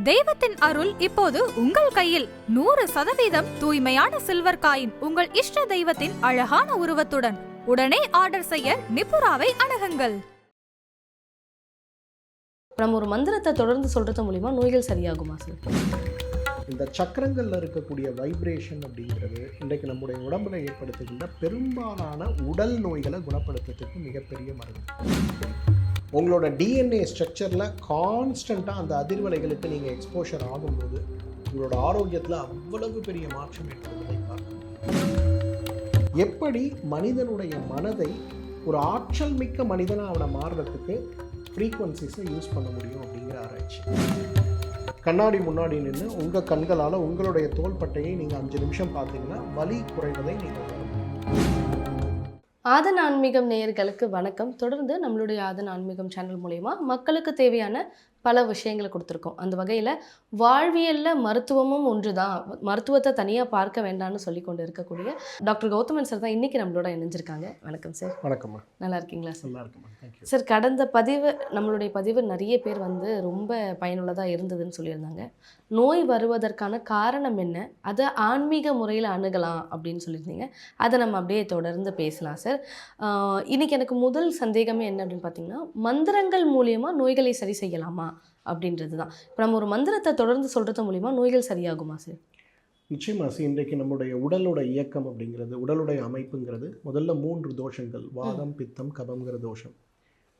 தெய்வத்தின் அருள் இப்போது உங்கள் கையில். நூறு சதவீதம் தூய்மையான சில்வர் காயின் உங்கள் இஷ்ட தெய்வத்தின் அழகான உருவத்துடன். உடனே ஆர்டர் செய்ய நிப்புராவை அணுகுங்கள். நம்ம ஒரு மந்திரத்தை தொடர்ந்து சொல்றது மூலியமா நோய்கள் சரியாகுமா சார் இந்த சக்கரங்களில் இருக்கக்கூடிய வைப்ரேஷன் அப்படிங்கிறது இன்றைக்கு நம்முடைய உடம்புல ஏற்படுத்துகின்ற பெரும்பாலான உடல் நோய்களை குணப்படுத்துறதுக்கு மிகப்பெரிய மருந்து. உங்களோட டிஎன்ஏ ஸ்ட்ரக்சரில் கான்ஸ்டண்ட்டாக அந்த அதிர்வலைகளுக்கு நீங்கள் எக்ஸ்போஷர் ஆகும்போது உங்களோட ஆரோக்கியத்தில் அவ்வளவு பெரிய மாற்றம் ஏற்படுவதை பார்க்கணும் எப்படி மனிதனுடைய மனதை ஒரு ஆற்றல் மிக்க மனிதனாக அவனை மாறுறதுக்கு ஃப்ரீக்வன்சிஸை யூஸ் பண்ண முடியும் அப்படிங்கிற ஆராய்ச்சி. கண்ணாடி முன்னாடி நின்று உங்கள் கண்களால் உங்களுடைய தோள்பட்டையை நீங்கள் அஞ்சு நிமிஷம் பார்த்தீங்கன்னா வலி குறைவதை நீங்கள் ஆதன் ஆன்மீகம் நேயர்களுக்கு வணக்கம். தொடர்ந்து நம்மளுடைய ஆதன் ஆன்மீகம் சேனல் மூலயமா மக்களுக்கு தேவையான பல விஷயங்களை கொடுத்துருக்கோம். அந்த வகையில் வாழ்வியலில் மருத்துவமும் ஒன்று தான் மருத்துவத்தை தனியாக பார்க்க வேண்டாம்னு சொல்லி கொண்டு இருக்கக்கூடிய டாக்டர் கௌதமன் சார் தான் இன்றைக்கி நம்மளோட இணைஞ்சிருக்காங்க. வணக்கம் சார் வணக்கம்மா. நல்லா இருக்கீங்களா சார் நல்லா இருக்குமா சார் கடந்த பதிவு நம்மளுடைய பதிவு நிறைய பேர் வந்து ரொம்ப பயனுள்ளதாக இருந்ததுன்னு சொல்லியிருந்தாங்க. நோய் வருவதற்கான காரணம் என்ன? அதை ஆன்மீக முறையில் அணுகலாம் அப்படின்னு சொல்லியிருந்தீங்க. அதை நம்ம அப்படியே தொடர்ந்து பேசலாம் சார் ஆஹ் இன்னைக்கு எனக்கு முதல் சந்தேகமே என்ன அப்படின்னு பார்த்தீங்கன்னா மந்திரங்கள் மூலியமாக நோய்களை சரி செய்யலாமா? அப்படின்றது தான் இப்போ நம்ம ஒரு மந்திரத்தை தொடர்ந்து சொல்கிறது மூலியமா நோய்கள் சரியாகுமா சார் நிச்சயமா சி இன்றைக்கு நம்முடைய உடலோட இயக்கம் அப்படிங்கிறது உடலுடைய அமைப்புங்கிறது முதல்ல மூன்று தோஷங்கள். வாதம் பித்தம் கபம்ங்கிற தோஷம்.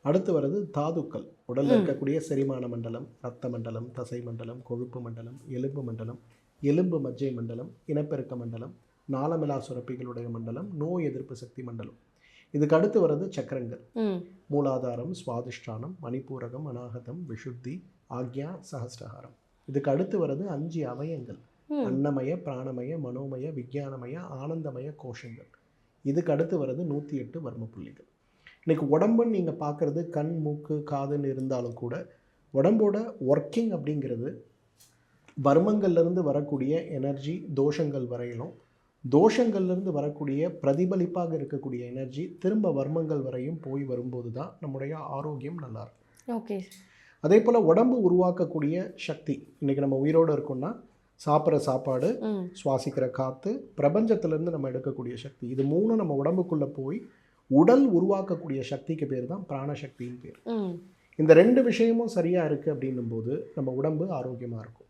அடுத்து வர்றது தாதுக்கள். உடலில். இருக்கக்கூடிய செரிமான மண்டலம் ரத்த மண்டலம் தசை மண்டலம் கொழுப்பு மண்டலம் எலும்பு மண்டலம் எலும்பு மஜ்ஜை மண்டலம் இனப்பெருக்க மண்டலம் நாளமிலா சுரப்பிகளுடைய மண்டலம் நோய் எதிர்ப்பு சக்தி மண்டலம். இதுக்கு அடுத்து வர்றது சக்கரங்கள். மூலாதாரம் சுவாதிஷ்டானம் மணிப்பூரகம் அநாகதம் விஷுத்தி ஆக்யா சஹஸ்ரஹாரம் இதுக்கு அடுத்து வர்றது அஞ்சு அவயங்கள். அன்னமய பிராணமய மனோமய விஞ்ஞானமய ஆனந்தமய கோஷங்கள். இதுக்கு அடுத்து வர்றது நூற்றி எட்டு வர்ம புள்ளிகள். இன்னைக்கு உடம்புன்னு நீங்கள் பார்க்குறது கண் மூக்கு காதுன்னு இருந்தாலும் கூட உடம்போட ஒர்க்கிங் அப்படிங்கிறது வர்மங்கள்லேருந்து வரக்கூடிய எனர்ஜி தோஷங்கள் வரையிலும் தோஷங்கள்லேருந்து வரக்கூடிய பிரதிபலிப்பாக இருக்கக்கூடிய எனர்ஜி திரும்ப வர்மங்கள் வரையும் போய் வரும்போது தான் நம்முடைய ஆரோக்கியம் நல்லா இருக்கும். ஓகே அதே போல் உடம்பு உருவாக்கக்கூடிய சக்தி இன்றைக்கி நம்ம உயிரோடு இருக்கோம்னா சாப்பிட்ற சாப்பாடு சுவாசிக்கிற காற்று பிரபஞ்சத்திலேருந்து நம்ம எடுக்கக்கூடிய சக்தி இது மூணும் நம்ம உடம்புக்குள்ளே போய் உடல் உருவாக்கக்கூடிய சக்திக்கு பேர் தான் பிராணசக்தின்னு பேர். இந்த ரெண்டு விஷயமும் சரியாக இருக்குது அப்படின்னும் போது நம்ம உடம்பு ஆரோக்கியமாக இருக்கும்.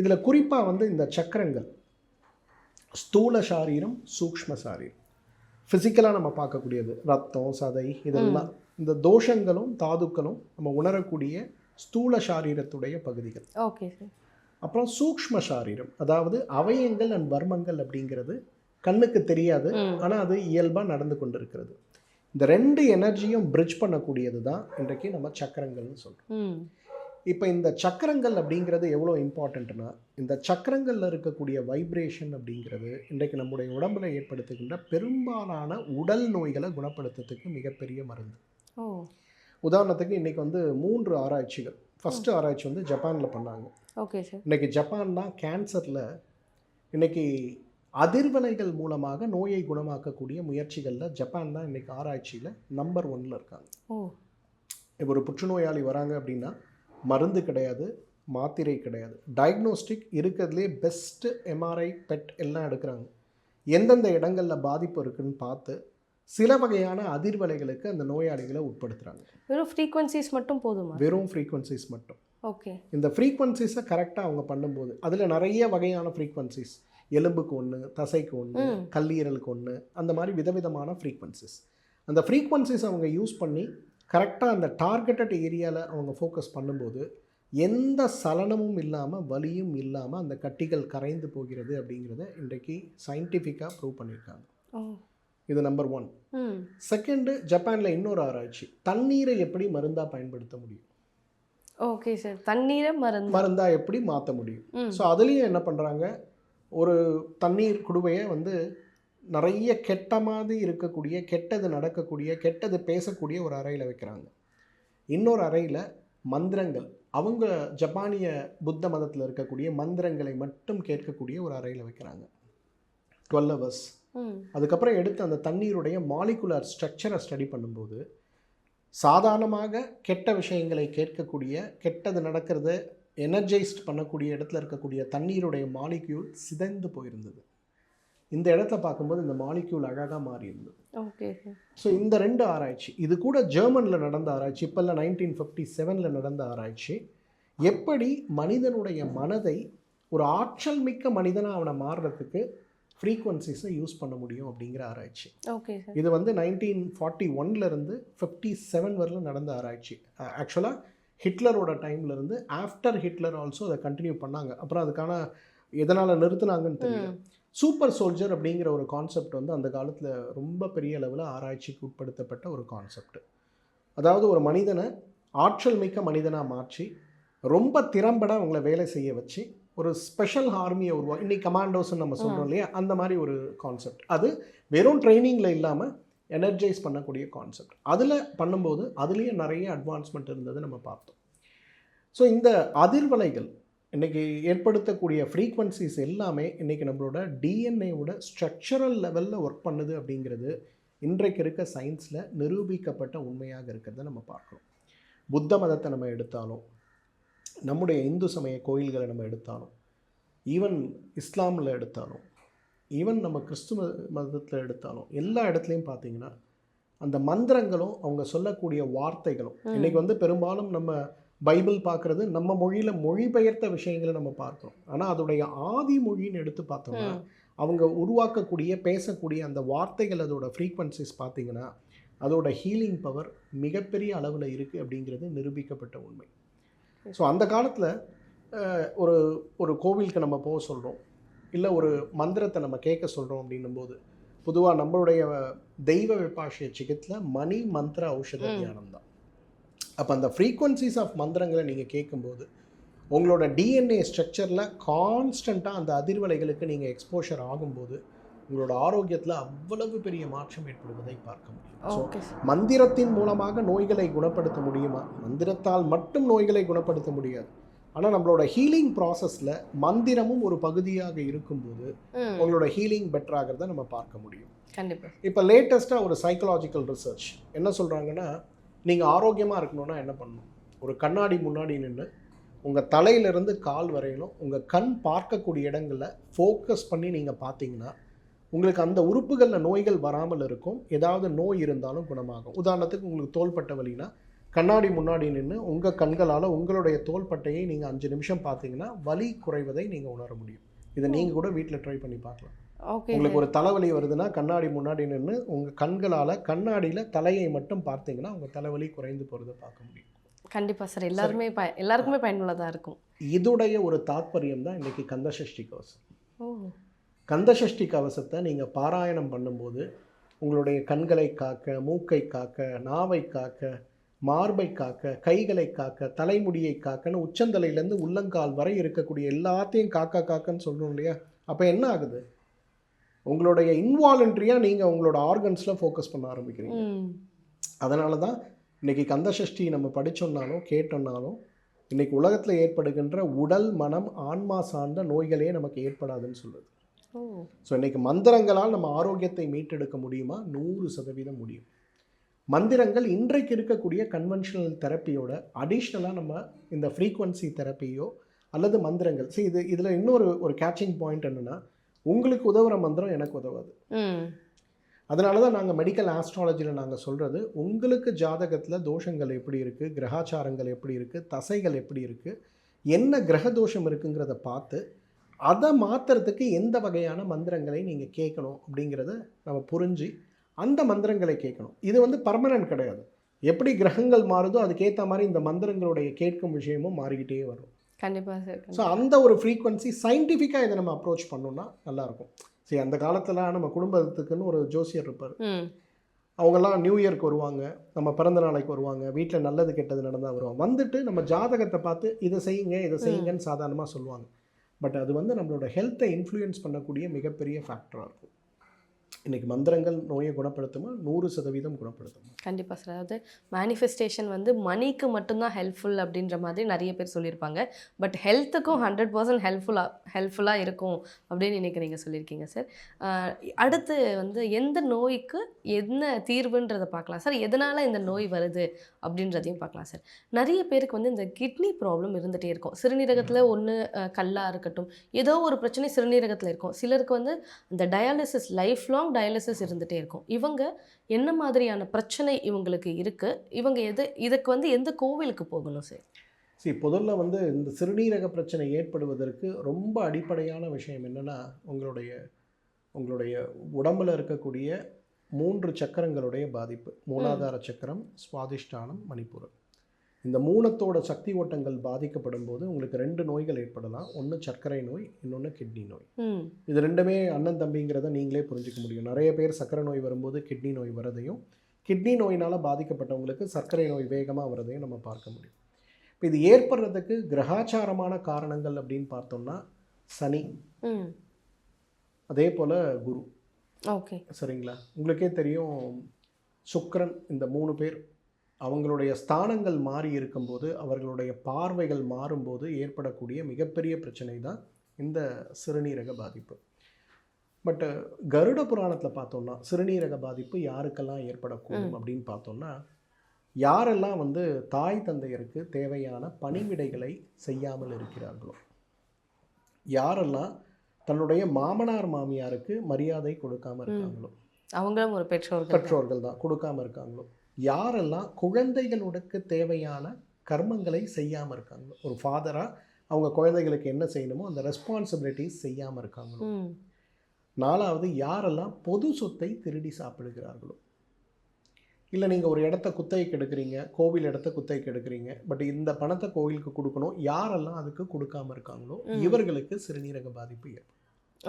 இதில் குறிப்பாக வந்து இந்த சக்கரங்கள் ஸ்தூல சாரீரம் சூக்ஷ்ம சாரீரம். ஃபிசிக்கலாக நம்ம பார்க்கக்கூடியது. ரத்தம் சதை இதெல்லாம். இந்த தோஷங்களும் தாதுக்களும் நம்ம உணரக்கூடிய ஸ்தூல சாரீரத்துடைய பகுதிகள். ஓகே அப்புறம் சூக்ஷ்ம சாரீரம். அதாவது அவயங்கள் அண்ட் வர்மங்கள் அப்படிங்கிறது கண்ணுக்கு தெரியாது. ஆனால் அது இயல்பாக நடந்து கொண்டிருக்கிறது. இந்த ரெண்டு எனர்ஜியும் பிரிட்ஜ் பண்ணக்கூடியது தான் இன்றைக்கு நம்ம சக்கரங்கள்னு சொல்கிறோம் இப்போ இந்த சக்கரங்கள் அப்படிங்கிறது எவ்வளோ இம்பார்ட்டண்ட்னா இந்த சக்கரங்களில் இருக்கக்கூடிய வைப்ரேஷன் அப்படிங்கிறது இன்றைக்கு நம்முடைய உடம்புல ஏற்படுத்துகின்ற பெரும்பாலான உடல் நோய்களை குணப்படுத்துறதுக்கு மிகப்பெரிய மருந்து. உதாரணத்துக்கு இன்றைக்கி வந்து மூன்று ஆராய்ச்சிகள். ஃபஸ்ட்டு ஆராய்ச்சி வந்து ஜப்பானில் பண்ணாங்க. ஓகே சார் இன்னைக்கு ஜப்பான் தான் கேன்சரில் இன்னைக்கு அதிர்வலைகள் மூலமாக நோயை குணமாக்கக்கூடிய முயற்சிகளில் ஜப்பான் தான் இன்னைக்கு ஆராய்ச்சியில் நம்பர் ஒன்ல இருக்காங்க. ஓ. இப்போ ஒரு புற்றுநோயாளி வராங்க அப்படின்னா மருந்து கிடையாது மாத்திரை கிடையாது. டயக்னோஸ்டிக் இருக்கிறதுலே பெஸ்ட்டு எம்ஆர்ஐ பெட் எல்லாம் எடுக்கிறாங்க. எந்தெந்த இடங்களில் பாதிப்பு இருக்குன்னு பார்த்து சில வகையான அதிர்வலைகளுக்கு அந்த நோயாளிகளை உட்படுத்துகிறாங்க வெறும் ஃப்ரீக்வன்சிஸ் மட்டும் போதுமா? வெறும் ஃப்ரீக்வன்சிஸ் மட்டும். ஓகே. இந்த ஃப்ரீக்வன்சிஸை கரெக்டாக அவங்க பண்ணும்போது அதில் நிறைய வகையான ஃப்ரீக்வன்சிஸ் எலும்புக்கு ஒன்று தசைக்கு ஒன்று. கல்லீரலுக்கு ஒன்று அந்த மாதிரி விதவிதமான ஃப்ரீக்வன்சிஸ் அந்த ஃப்ரீக்வன்சிஸ் அவங்க யூஸ் பண்ணி கரெக்டாக அந்த டார்கெட்டட் ஏரியாவில் அவங்க ஃபோக்கஸ் பண்ணும்போது எந்த சலனமும் இல்லாமல் வலியும் இல்லாமல் அந்த கட்டிகள் கரைந்து போகிறது அப்படிங்கிறத இன்றைக்கு சயின்டிஃபிக்காக ப்ரூவ் பண்ணியிருக்காங்க. இது நம்பர் ஒன் செகண்டு ஜப்பானில் இன்னொரு ஆராய்ச்சி. தண்ணீரை எப்படி மருந்தாக பயன்படுத்த முடியும்? Okay sir. தண்ணீரை மருந்து. மருந்தா எப்படி மாற்ற முடியும்? ஸோ அதுலேயும் என்ன பண்ணுறாங்க ஒரு தண்ணீர் குடுவையை வந்து நிறைய கெட்ட மாதிரி இருக்கக்கூடிய கெட்டது நடக்கக்கூடிய கெட்டது பேசக்கூடிய ஒரு அறையில் வைக்கிறாங்க. இன்னொரு அறையில் மந்திரங்கள். அவங்க ஜப்பானிய புத்த மதத்தில் இருக்கக்கூடிய மந்திரங்களை மட்டும் கேட்கக்கூடிய ஒரு அறையில் வைக்கிறாங்க. Twelve hours. அதுக்கப்புறம் எடுத்து அந்த தண்ணீருடைய மாலிகுலர் ஸ்ட்ரக்சரை ஸ்டடி பண்ணும்போது சாதாரணமாக கெட்ட விஷயங்களை கேட்கக்கூடிய கெட்டது நடக்கிறத எனர்ஜைஸ்ட் பண்ணக்கூடிய இடத்துல இருக்கக்கூடிய தண்ணீருடைய மாலிக்யூல் சிதைந்து போயிருந்தது. இந்த இடத்துல பார்க்கும்போது இந்த மாலிக்யூல் அழகாக மாறி இருந்தது ஓகே ஸோ இந்த ரெண்டு ஆராய்ச்சி இது கூட ஜெர்மனில் நடந்த ஆராய்ச்சி இப்போல்லாம் நைன்டீன் ஃபிஃப்டி செவனில் நடந்த ஆராய்ச்சி. எப்படி மனிதனுடைய மனதை ஒரு ஆற்றல் மிக்க மனிதனாக அவனை மாறுறதுக்கு ஃப்ரீக்வன்சிஸை யூஸ் பண்ண முடியும் அப்படிங்கிற ஆராய்ச்சி. ஓகே இது வந்து நைன்டீன் ஃபார்ட்டி ஒன்லேருந்து ஃபிஃப்டி செவன் வரலும் நடந்த ஆராய்ச்சி. ஆக்சுவலாக ஹிட்லரோட டைம்லேருந்து ஆஃப்டர் ஹிட்லர் ஆல்சோ அதை கண்டினியூ பண்ணாங்க. அப்புறம் அதுக்கான எதனால் நிறுத்துனாங்கன்னு தெரியல. சூப்பர் சோல்ஜர் அப்படிங்கிற ஒரு கான்செப்ட் வந்து அந்த காலத்தில் ரொம்ப பெரிய அளவில் ஆராய்ச்சிக்கு உட்படுத்தப்பட்ட ஒரு கான்செப்ட் அதாவது ஒரு மனிதனை ஆற்றல் மிக்க மனிதனாக மாற்றி ரொம்ப திறம்பட அவங்கள வேலை செய்ய வச்சு ஒரு ஸ்பெஷல் ஆர்மியை உருவா இன்னைக்கு கமாண்டோஸ்ன்னு நம்ம சொல்கிறோம் இல்லையா? அந்த மாதிரி ஒரு கான்செப்ட் அது வெறும் ட்ரைனிங்கில் இல்லாமல் எனர்ஜைஸ் பண்ணக்கூடிய கான்செப்ட் அதில் பண்ணும்போது அதுலேயே நிறைய அட்வான்ஸ்மெண்ட் இருந்தது நம்ம பார்த்தோம். ஸோ இந்த அதிர்வலைகள் இன்றைக்கி ஏற்படுத்தக்கூடிய ஃப்ரீக்வன்சிஸ் எல்லாமே இன்றைக்கி நம்மளோட டிஎன்ஏவோட ஸ்ட்ரக்சரல் லெவலில் ஒர்க் பண்ணுது அப்படிங்கிறது இன்றைக்கு இருக்க சயின்ஸில் நிரூபிக்கப்பட்ட உண்மையாக இருக்கிறத நம்ம பார்க்குறோம். புத்த மதத்தை நம்ம எடுத்தாலும் நம்முடைய இந்து சமய கோயில்களை நம்ம எடுத்தாலும் ஈவன் இஸ்லாமில் எடுத்தாலும் ஈவன் நம்ம கிறிஸ்துவ மதத்தில் எடுத்தாலும் எல்லா இடத்துலையும் பார்த்தீங்கன்னா அந்த மந்திரங்களும் அவங்க சொல்லக்கூடிய வார்த்தைகளும் இன்னைக்கு வந்து பெரும்பாலும் நம்ம பைபிள் பார்க்குறது நம்ம மொழியில் மொழிபெயர்த்த விஷயங்களை நம்ம பார்க்குறோம் ஆனால் அதோடைய ஆதி மொழின்னு எடுத்து பார்த்தோம்னா. அவங்க உருவாக்கக்கூடிய பேசக்கூடிய அந்த வார்த்தைகள் அதோட ஃப்ரீக்வன்சிஸ் பார்த்தீங்கன்னா அதோட ஹீலிங் பவர் மிகப்பெரிய அளவில் இருக்குது அப்படிங்கிறது நிரூபிக்கப்பட்ட உண்மை ஸோ அந்த காலத்தில் ஒரு ஒரு கோவிலுக்கு நம்ம போக சொல்கிறோம் இல்லை ஒரு மந்திரத்தை நம்ம கேட்க சொல்கிறோம் அப்படின்னும் போது பொதுவாக நம்மளுடைய தெய்வ விபாஷிய சிகித்தில் மணி மந்திர ஔஷத. தியானம் தான் அப்போ அந்த ஃப்ரீக்வன்சிஸ் ஆஃப் மந்திரங்களை நீங்கள் கேட்கும்போது உங்களோட டிஎன்ஏ ஸ்ட்ரக்சரில் கான்ஸ்டண்ட்டாக அந்த அதிர்வலைகளுக்கு நீங்கள் எக்ஸ்போஷர் ஆகும்போது உங்களோட ஆரோக்கியத்தில் அவ்வளவு பெரிய மாற்றம் ஏற்படுவதை பார்க்க முடியும். ஸோ மந்திரத்தின் மூலமாக நோய்களை குணப்படுத்த முடியுமா? மந்திரத்தால் மட்டும் நோய்களை குணப்படுத்த முடியாது. ஆனால் நம்மளோட ஹீலிங் ப்ராசஸில் மந்திரமும் ஒரு பகுதியாக இருக்கும்போது உங்களோட ஹீலிங் பெட்டராகிறத நம்ம பார்க்க முடியும். கண்டிப்பாக இப்போ லேட்டஸ்ட்டாக ஒரு சைக்கலாஜிக்கல் ரிசர்ச் என்ன சொல்கிறாங்கன்னா நீங்கள் ஆரோக்கியமாக இருக்கணும்னா என்ன பண்ணணும்? ஒரு கண்ணாடி முன்னாடி நின்று உங்கள் தலையிலிருந்து கால் வரையிலும் உங்கள் கண் பார்க்கக்கூடிய இடங்களில் ஃபோக்கஸ் பண்ணி நீங்கள் பார்த்தீங்கன்னா உங்களுக்கு அந்த உறுப்புகளில் நோய்கள் வராமல் இருக்கும். ஏதாவது நோய் இருந்தாலும் குணமாகும். உதாரணத்துக்கு உங்களுக்கு தோள்பட்டை வலினா கண்ணாடி முன்னாடி நின்று உங்கள் கண்களால் உங்களுடைய தோள்பட்டையை நீங்கள் அஞ்சு நிமிஷம் பார்த்தீங்கன்னா வலி குறைவதை நீங்கள் உணர முடியும். இதை நீங்கள் கூட வீட்டில் ட்ரை பண்ணி பார்க்கலாம். உங்களுக்கு ஒரு தலைவலி வருதுன்னா கண்ணாடி முன்னாடி நின்று உங்கள் கண்களால் கண்ணாடியில் தலையை மட்டும் பார்த்தீங்கன்னா உங்கள் தலைவலி குறைந்து போகிறத பார்க்க முடியும். கண்டிப்பாக சார். எல்லாருமே ப எல்லாருக்குமே பயனுள்ளதாக இருக்கும். இதுடைய ஒரு தாத்பரியம் தான் இன்னைக்கு கந்தசஷ்டி கவசம். கந்தசஷ்டி கவசத்தை நீங்கள் பாராயணம் பண்ணும்போது உங்களுடைய கண்களை காக்க மூக்கை காக்க நாவை காக்க மார்பை காக்க கைகளை காக்க தலைமுடியை காக்கன்னு உச்சந்தலையிலேருந்து உள்ளங்கால் வரை இருக்கக்கூடிய எல்லாத்தையும் காக்க காக்கன்னு சொல்கிறோம் இல்லையா? அப்போ என்ன ஆகுது? உங்களுடைய இன்வாலண்ட்ரியாக நீங்கள் உங்களோட ஆர்கன்ஸில் ஃபோக்கஸ் பண்ண ஆரம்பிக்கிறீங்க. அதனால தான் இன்றைக்கி கந்தசஷ்டி நம்ம படிச்சோம்னாலும் கேட்டோம்னாலும் இன்றைக்கி உலகத்தில் ஏற்படுகின்ற உடல் மனம் ஆன்மா சார்ந்த நோய்களே நமக்கு ஏற்படாதுன்னு சொல்லுது ஸோ இன்றைக்கி மந்திரங்களால் நம்ம ஆரோக்கியத்தை மீட்டெடுக்க முடியுமா? நூறு சதவீதம் முடியும். மந்திரங்கள் இன்றைக்கு இருக்கக்கூடிய கன்வென்ஷனல் தெரப்பியோட அடிஷ்னலாக நம்ம இந்த ஃப்ரீக்வன்சி தெரப்பியோ அல்லது மந்திரங்கள். See இது இதில் இன்னொரு ஒரு கேட்சிங் பாயிண்ட் என்னென்னா உங்களுக்கு உதவுற மந்திரம் எனக்கு உதவாது. அதனால தான் நாங்கள் மெடிக்கல் ஆஸ்ட்ராலஜியில் நாங்கள் சொல்கிறது உங்களுக்கு ஜாதகத்தில் தோஷங்கள் எப்படி இருக்குது கிரகாச்சாரங்கள் எப்படி இருக்குது தசைகள் எப்படி இருக்குது என்ன கிரக தோஷம் இருக்குங்கிறத பார்த்து அதை மாற்றுறதுக்கு எந்த வகையான மந்திரங்களை நீங்கள் கேட்கணும் அப்படிங்கிறத நம்ம புரிஞ்சு அந்த மந்திரங்களை கேட்கணும். இது வந்து பர்மனன்ட் கிடையாது. எப்படி கிரகங்கள் மாறுதோ அதுக்கேற்ற மாதிரி இந்த மந்திரங்களுடைய கேட்கும் விஷயமும் மாறிக்கிட்டே வரும். கண்டிப்பாக சார் ஸோ அந்த ஒரு ஃப்ரீக்வன்சி சயின்டிஃபிக்காக இதை நம்ம அப்ரோச் பண்ணோம்னா நல்லாயிருக்கும். சரி அந்த காலத்தில் நம்ம குடும்பத்துக்குன்னு ஒரு ஜோசியர் இருப்பார். அவங்கெல்லாம் நியூ இயர்க்கு வருவாங்க நம்ம பிறந்த நாளைக்கு வருவாங்க வீட்டில் நல்லது கெட்டது நடந்தால் வருவாங்க. வந்துட்டு நம்ம ஜாதகத்தை பார்த்து இதை செய்யுங்க இதை செய்யுங்கன்னு சாதாரணமாக சொல்லுவாங்க. பட் அது வந்து நம்மளோட ஹெல்த்தை இன்ஃப்ளூயன்ஸ் பண்ணக்கூடிய மிகப்பெரிய ஃபேக்டராக இருக்கும். இன்றைக்கி மந்திரங்கள் நோயை குணப்படுத்துமா? நூறு சதவீதம் குணப்படுத்துமா? கண்டிப்பாக சார். அதாவது மேனிஃபெஸ்டேஷன் வந்து மணிக்கு மட்டும்தான் ஹெல்ப்ஃபுல் அப்படின்ற மாதிரி நிறைய பேர் சொல்லியிருப்பாங்க. பட் ஹெல்த்துக்கும் ஹண்ட்ரட் பர்சன்ட் ஹெல்ப்ஃபுல்லாக ஹெல்ப்ஃபுல்லாக இருக்கும் அப்படின்னு இன்னைக்கு நீங்கள் சொல்லியிருக்கீங்க சார். அடுத்து வந்து எந்த நோய்க்கு என்ன தீர்வுன்றதை பார்க்கலாம் சார். எதனால் இந்த நோய் வருது அப்படின்றதையும் பார்க்கலாம் சார். நிறைய பேருக்கு வந்து இந்த கிட்னி ப்ராப்ளம் இருந்துகிட்டே இருக்கும். சிறுநீரகத்தில் ஒன்று கல்லாக இருக்கட்டும். ஏதோ ஒரு பிரச்சனை சிறுநீரகத்தில் இருக்கும். சிலருக்கு வந்து இந்த டயாலிசிஸ் லைஃப் லாங் டயாலிசிஸ் இருந்துகிட்டே இருக்கும். இவங்க என்ன மாதிரியான பிரச்சனை இவங்களுக்கு இருக்குது இவங்க எது இதுக்கு வந்து எந்த கோவிலுக்கு போகணும் சார்? சரி முதல்ல வந்து இந்த சிறுநீரக பிரச்சனை ஏற்படுவதற்கு ரொம்ப அடிப்படையான விஷயம் என்னென்னா உங்களுடைய உங்களுடைய உடம்புல இருக்கக்கூடிய மூன்று சக்கரங்களுடைய பாதிப்பு. மூலாதார சக்கரம் சுவாதிஷ்டானம் மணிப்புரம் இந்த மூணத்தோட சக்தி ஓட்டங்கள் பாதிக்கப்படும் போது உங்களுக்கு ரெண்டு நோய்கள் ஏற்படலாம். ஒன்று சர்க்கரை நோய் இன்னொன்று கிட்னி நோய். இது ரெண்டுமே அண்ணன் தம்பிங்கிறத நீங்களே புரிஞ்சுக்க முடியும். நிறைய பேர் சர்க்கரை நோய் வரும்போது கிட்னி நோய் வரதையும் கிட்னி நோயினால் பாதிக்கப்பட்டவங்களுக்கு சர்க்கரை நோய் வேகமாக வரதையும் நம்ம பார்க்க முடியும். இப்போ இது ஏற்படுறதுக்கு கிரகாச்சாரமான காரணங்கள் அப்படின்னு பார்த்தோம்னா சனி. அதே போல் குரு. ஓகே. சரிங்களா? உங்களுக்கே தெரியும் சுக்கிரன் இந்த மூணு பேர் அவங்களுடைய ஸ்தானங்கள் மாறி இருக்கும்போது அவர்களுடைய பார்வைகள் மாறும்போது ஏற்படக்கூடிய மிகப்பெரிய பிரச்சனை தான் இந்த சிறுநீரக பாதிப்பு. பட் கருட புராணத்தில் பார்த்தோம்னா சிறுநீரக பாதிப்பு யாருக்கெல்லாம் ஏற்படக்கூடும் அப்படின்னு பார்த்தோம்னா யாரெல்லாம் வந்து தாய் தந்தையருக்கு தேவையான பணிவிடைகளை செய்யாமல் இருக்கிறார்களோ யாரெல்லாம் தன்னுடைய மாமனார் மாமியாருக்கு மரியாதை கொடுக்காம இருக்காங்களோ அவங்களும் ஒரு பெற்றோர்கள் பெற்றோர்கள் தான் கொடுக்காம இருக்காங்களோ யாரெல்லாம் குழந்தைகளுக்கு தேவையான கர்மங்களை செய்யாமல் இருக்காங்களோ ஒரு ஃபாதராக அவங்க குழந்தைகளுக்கு என்ன செய்யணுமோ அந்த ரெஸ்பான்சிபிலிட்டிஸ் செய்யாமல் இருக்காங்களோ? நாலாவது யாரெல்லாம் பொது சொத்தை திருடி சாப்பிடுகிறார்களோ? இல்லை நீங்கள் ஒரு இடத்த குத்தகைக்கு எடுக்கிறீங்க கோவில் இடத்த குத்தகைக்கு எடுக்கிறீங்க பட் இந்த பணத்தை கோவிலுக்கு கொடுக்கணும் யாரெல்லாம் அதுக்கு கொடுக்காம இருக்காங்களோ. இவர்களுக்கு சிறுநீரக பாதிப்பு ஏற்படும்.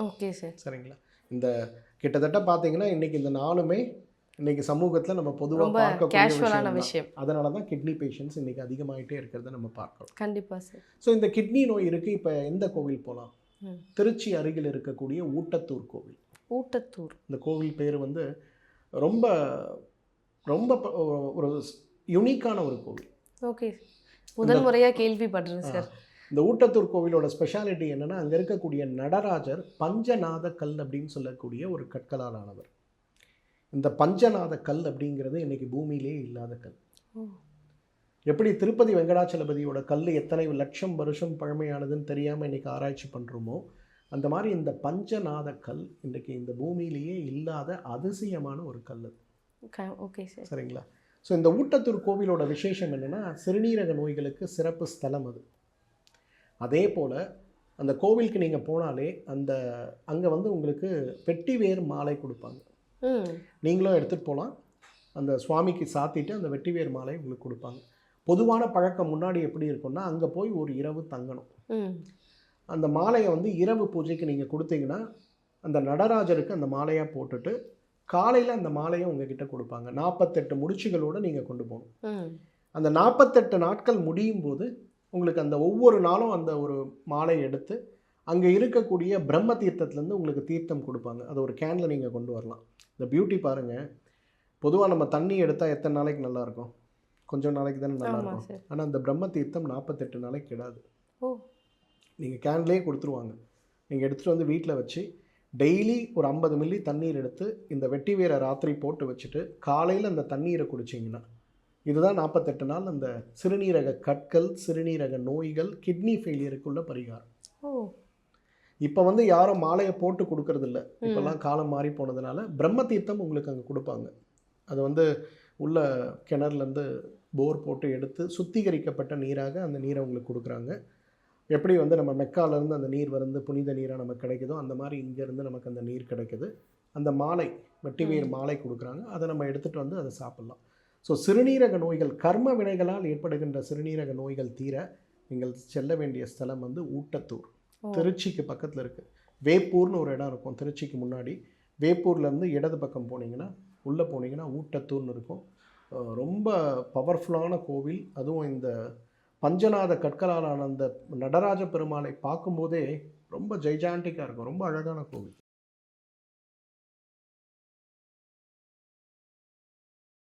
Okay sir. சரிங்களா? இந்த கிட்டத்தட்ட பார்த்தீங்கன்னா இன்னைக்கு இந்த நாளுமே இன்னைக்கு சமூகத்தில் நம்ம பொதுவாக பார்க்கக்கூடிய விஷயம். அதனால தான் கிட்னி பேஷண்ட்ஸ் இன்னைக்கு அதிகமாயிட்டே இருக்கிறத நம்ம பார்க்கிறோம் கண்டிப்பாக சார் ஸோ இந்த கிட்னி நோய் இருக்குது இப்போ எந்த கோவில் போகலாம். திருச்சி அருகில் இருக்கக்கூடிய ஊட்டத்தூர் கோவில். ஊட்டத்தூர். இந்த கோவில் பேர் வந்து ரொம்ப ரொம்ப ஒரு யுனிக்கான ஒரு கோவில். ஓகே முதல் முறையாக கேள்விப்படுறேன் சார் இந்த ஊட்டத்தூர் கோவிலோட ஸ்பெஷாலிட்டி என்னன்னா அங்கே இருக்கக்கூடிய நடராஜர் பஞ்சநாத கல் அப்படின்னு சொல்லக்கூடிய ஒரு கற்களால் ஆனவர். இந்த பஞ்சநாத கல் அப்படிங்கிறது இன்னைக்கு பூமியிலே இல்லாத கல். எப்படி திருப்பதி வெங்கடாச்சலபதியோட கல் எத்தனை லட்சம் வருஷம் பழமையானதுன்னு தெரியாமல் இன்னைக்கு ஆராய்ச்சி பண்ணுறோமோ அந்த மாதிரி இந்த பஞ்சநாத கல் இன்றைக்கி இந்த பூமியிலேயே இல்லாத அதிசயமான ஒரு கல் அது. Okay sir. சரிங்களா? ஸோ இந்த ஊட்டத்தூர் கோவிலோட விசேஷம் என்னென்னா சிறுநீரக நோய்களுக்கு சிறப்பு ஸ்தலம் அது. அதே போல் அந்த கோவிலுக்கு நீங்கள் போனாலே அந்த அங்கே வந்து உங்களுக்கு வெட்டிவேர் மாலை கொடுப்பாங்க. நீங்களும் எடுத்துகிட்டு போகலாம் அந்த சுவாமிக்கு சாத்திட்டு அந்த வெட்டிவேர் மாலை உங்களுக்கு கொடுப்பாங்க. பொதுவான பழக்கம் முன்னாடி எப்படி இருக்கும்னா அங்கே போய் ஒரு இரவு தங்கணும். அந்த மாலையை வந்து இரவு பூஜைக்கு நீங்கள் கொடுத்தீங்கன்னா அந்த நடராஜருக்கு அந்த மாலையாக போட்டுட்டு காலையில் அந்த மாலையை உங்ககிட்ட கொடுப்பாங்க. நாற்பத்தெட்டு முடிச்சுகளோடு நீங்கள் கொண்டு போகணும். அந்த நாற்பத்தெட்டு நாட்கள் முடியும் போது உங்களுக்கு அந்த ஒவ்வொரு நாளும் அந்த ஒரு மாலை எடுத்து அங்கே இருக்கக்கூடிய பிரம்ம தீர்த்தத்துலேருந்து உங்களுக்கு தீர்த்தம் கொடுப்பாங்க. அதை ஒரு கேனில் நீங்கள் கொண்டு வரலாம். இந்த பியூட்டி பாருங்கள் பொதுவாக நம்ம தண்ணி எடுத்தால் எத்தனை நாளைக்கு நல்லா இருக்கும் கொஞ்சம் நாளைக்கு தானே நல்லா ஆமாம் இருக்கும் சார். ஆனால் அந்த பிரம்ம தீர்த்தம் நாற்பத்தெட்டு நாளைக்கு கிடாது. ஓ. நீங்கள் கேன்லேயே கொடுத்துருவாங்க. நீங்கள் எடுத்துகிட்டு வந்து வீட்டில் வச்சு டெய்லி ஒரு ஐம்பது மில்லி தண்ணீர் எடுத்து இந்த வெட்டி வேரை ராத்திரி போட்டு வச்சுட்டு காலையில் அந்த தண்ணீரை குடிச்சிங்கன்னா இதுதான் நாற்பத்தெட்டு நாள் அந்த சிறுநீரக கற்கள் சிறுநீரக நோய்கள் கிட்னி ஃபெயிலியருக்குள்ள பரிகாரம். ஓ. இப்போ வந்து யாரும் மாலையை போட்டு கொடுக்கறதில்ல. இப்போல்லாம் காலம் மாறி போனதுனால பிரம்ம தீர்த்தம் உங்களுக்கு அங்கே கொடுப்பாங்க. அது வந்து உள்ள கிணறுலேருந்து போர் போட்டு எடுத்து சுத்திகரிக்கப்பட்ட நீராக அந்த நீரை உங்களுக்கு கொடுக்குறாங்க. எப்படி வந்து நம்ம மெக்காலேருந்து அந்த நீர் வந்து புனித நீராக நமக்கு கிடைக்குதோ அந்த மாதிரி இங்கேருந்து நமக்கு அந்த நீர் கிடைக்குது. அந்த மாலை வெட்டிவேர் மாலை கொடுக்குறாங்க. அதை நம்ம எடுத்துகிட்டு வந்து அதை சாப்பிட்லாம். ஸோ சிறுநீரக நோய்கள் கர்ம வினைகளால் ஏற்படுகின்ற சிறுநீரக நோய்கள் தீர நீங்கள் செல்ல வேண்டிய ஸ்தலம் வந்து ஊட்டத்தூர். திருச்சிக்கு பக்கத்தில் இருக்குது வேப்பூர்னு ஒரு இடம் இருக்கும் திருச்சிக்கு முன்னாடி. வேப்பூர்லேருந்து இடது பக்கம் போனீங்கன்னா உள்ளே போனீங்கன்னா ஊட்டத்தூர்னு இருக்கும். ரொம்ப பவர்ஃபுல்லான கோவில். அதுவும் இந்த பஞ்சநாத கற்களாலான அந்த நடராஜ பெருமாளை பார்க்கும்போதே ரொம்ப ஜெய்ஜாண்டிக்காக இருக்கும். ரொம்ப அழகான கோவில்.